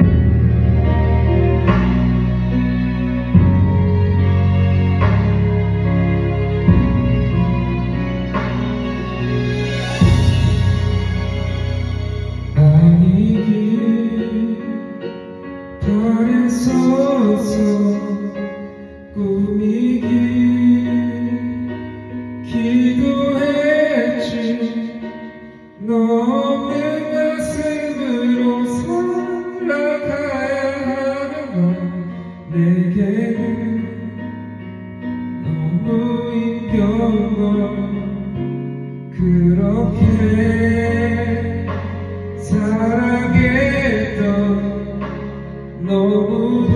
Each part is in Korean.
I need you.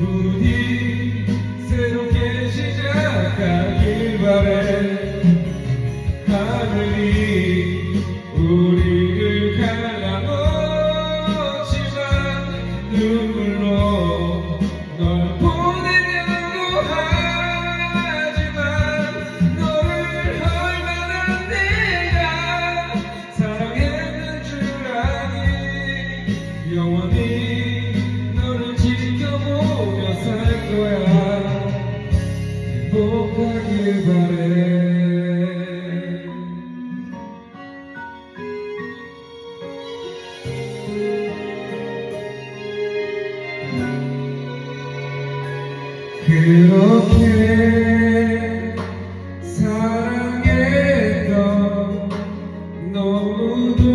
부디 그렇게 사랑했던 너무도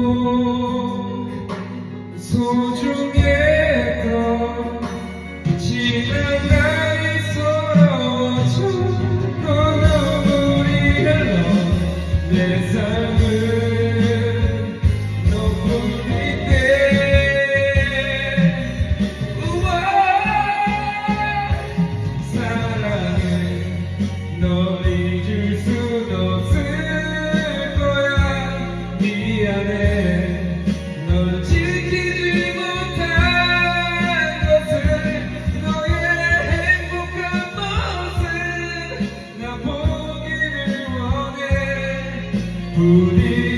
소중했던 지나가 널 잊을 순 없을 거야. 미안해 널 지키지 못한 것은 너의 행복한 모습 나 보기를 원해.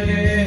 yeah